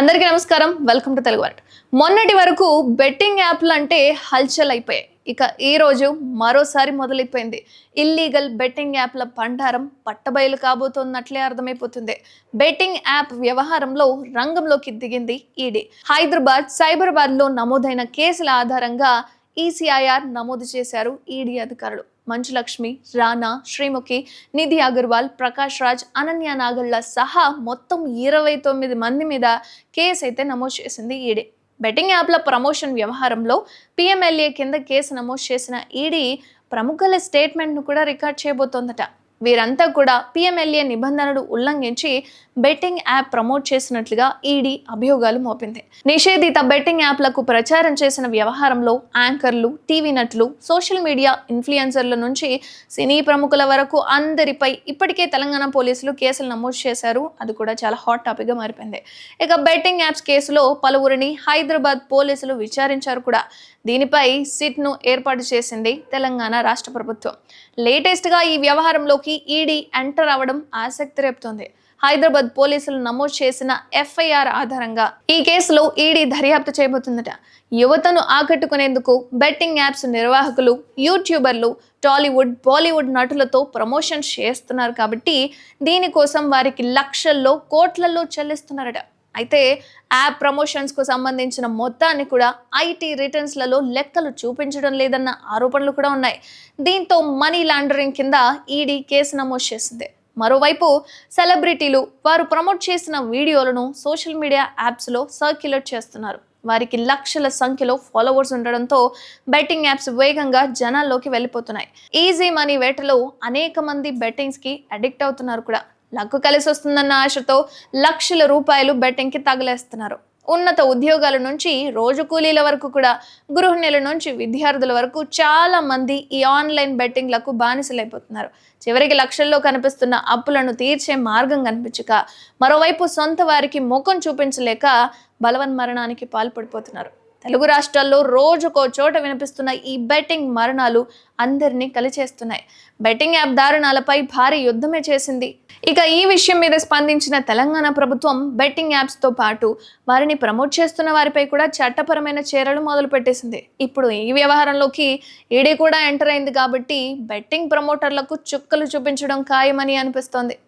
అందరికీ నమస్కారం. Welcome to Telugu వార్త మొన్నటి వరకు బెట్టింగ్ యాప్లు అంటే హల్చల్ అయిపోయాయి ఇక ఈ రోజు మరోసారి మొదలైపోయింది. ఇల్లీగల్ బెట్టింగ్ యాప్ల పండారం పట్టబయలు కాబోతున్నట్లే అర్థమైపోతుంది. బెట్టింగ్ యాప్ వ్యవహారంలో రంగంలోకి దిగింది ఈడీ. హైదరాబాద్ సైబరాబాద్లో నమోదైన కేసుల ఆధారంగా ఈసీఐఆర్ నమోదు చేశారు ఈడీ అధికారులు. మంచులక్ష్మి రానా శ్రీముఖి నిధి అగర్వాల్ ప్రకాష్ రాజ్ అనన్య నాగళ్ళ సహా మొత్తం ఇరవై తొమ్మిది మంది మీద కేసు అయితే నమోదు చేసింది ఈడీ బెట్టింగ్ యాప్ల ప్రమోషన్ వ్యవహారంలో పిఎంఎల్ఏ కింద కేసు నమోదు చేసిన ఈడీ ప్రముఖుల స్టేట్మెంట్ను కూడా రికార్డ్ చేయబోతోందట. వీరంతా కూడా పిఎంఎల్ఏ నిబంధనలు ఉల్లంఘించి బెట్టింగ్ యాప్ ప్రమోట్ చేసినట్లుగా ఈడీ అభియోగాలు మోపింది. నిషేధిత బెట్టింగ్ యాప్లకు ప్రచారం చేసిన వ్యవహారంలో యాంకర్లు టీవీ నటులు సోషల్ మీడియా ఇన్ఫ్లుయెన్సర్ల నుంచి సినీ ప్రముఖుల వరకు అందరిపై ఇప్పటికే తెలంగాణ పోలీసులు కేసులు నమోదు చేశారు. అది కూడా చాలా హాట్ టాపిక్గా మారిపోయింది. ఇక బెట్టింగ్ యాప్స్ కేసులో పలువురిని హైదరాబాద్ పోలీసులు విచారించారు కూడా. దీనిపై సిట్ను ఏర్పాటు చేసింది తెలంగాణ రాష్ట్ర ప్రభుత్వం. లేటెస్ట్గా ఈ వ్యవహారంలోకి ఈడీ ఎంటర్ అవ్వడం ఆసక్తి రేపుతోంది. హైదరాబాద్ పోలీసులు నమోదు చేసిన ఎఫ్ఐఆర్ ఆధారంగా ఈ కేసులో ఈడీ దర్యాప్తు చేయబోతుందట. యువతను ఆకట్టుకునేందుకు బెట్టింగ్ యాప్స్ నిర్వాహకులు యూట్యూబర్లు టాలీవుడ్ బాలీవుడ్ నటులతో ప్రమోషన్ చేస్తున్నారు కాబట్టి దీనికోసం వారికి లక్షల్లో కోట్లలో చెల్లిస్తున్నారట. అయితే యాప్ ప్రమోషన్స్కు సంబంధించిన మొత్తాన్ని కూడా ఐటీ రిటర్న్స్లలో లెక్కలు చూపించడం లేదన్న ఆరోపణలు కూడా ఉన్నాయి. దీంతో మనీ లాండరింగ్ కింద ఈడీ కేసు నమోదు చేసింది. మరోవైపు సెలబ్రిటీలు వారు ప్రమోట్ చేసిన వీడియోలను సోషల్ మీడియా యాప్స్లో సర్క్యులేట్ చేస్తున్నారు. వారికి లక్షల సంఖ్యలో ఫాలోవర్స్ ఉండడంతో బెట్టింగ్ యాప్స్ వేగంగా జనాల్లోకి వెళ్ళిపోతున్నాయి. ఈజీ మనీ వేటలో అనేక మంది బెట్టింగ్స్కి అడిక్ట్ అవుతున్నారు కూడా. లక్కు కలిసి వస్తుందన్న ఆశతో లక్షల రూపాయలు బెట్టింగ్కి తగిలేస్తున్నారు. ఉన్నత ఉద్యోగాల నుంచి రోజు కూలీల వరకు కూడా గృహిణుల నుంచి విద్యార్థుల వరకు చాలా మంది ఈ ఆన్లైన్ బెట్టింగ్లకు బానిసలైపోతున్నారు. చివరికి లక్షల్లో కనిపిస్తున్న అప్పులను తీర్చే మార్గం కనిపించక మరోవైపు సొంత వారికి ముఖం చూపించలేక బలవన్మరణానికి పాల్పడిపోతున్నారు. తెలుగు రాష్ట్రాల్లో రోజుకో చోట వినిపిస్తున్న ఈ బెట్టింగ్ మరణాలు అందరినీ కలిచేస్తున్నాయి. బెట్టింగ్ యాప్ దారుణాలపై భారీ యుద్ధమే చేసింది. ఇక ఈ విషయం మీద స్పందించిన తెలంగాణ ప్రభుత్వం బెట్టింగ్ యాప్స్తో పాటు వారిని ప్రమోట్ చేస్తున్న వారిపై కూడా చట్టపరమైన చర్యలు మొదలుపెట్టేసింది. ఇప్పుడు ఈ వ్యవహారంలోకి ఈడీ కూడా ఎంటర్ అయింది కాబట్టి బెట్టింగ్ ప్రమోటర్లకు చుక్కలు చూపించడం ఖాయమని అనిపిస్తోంది.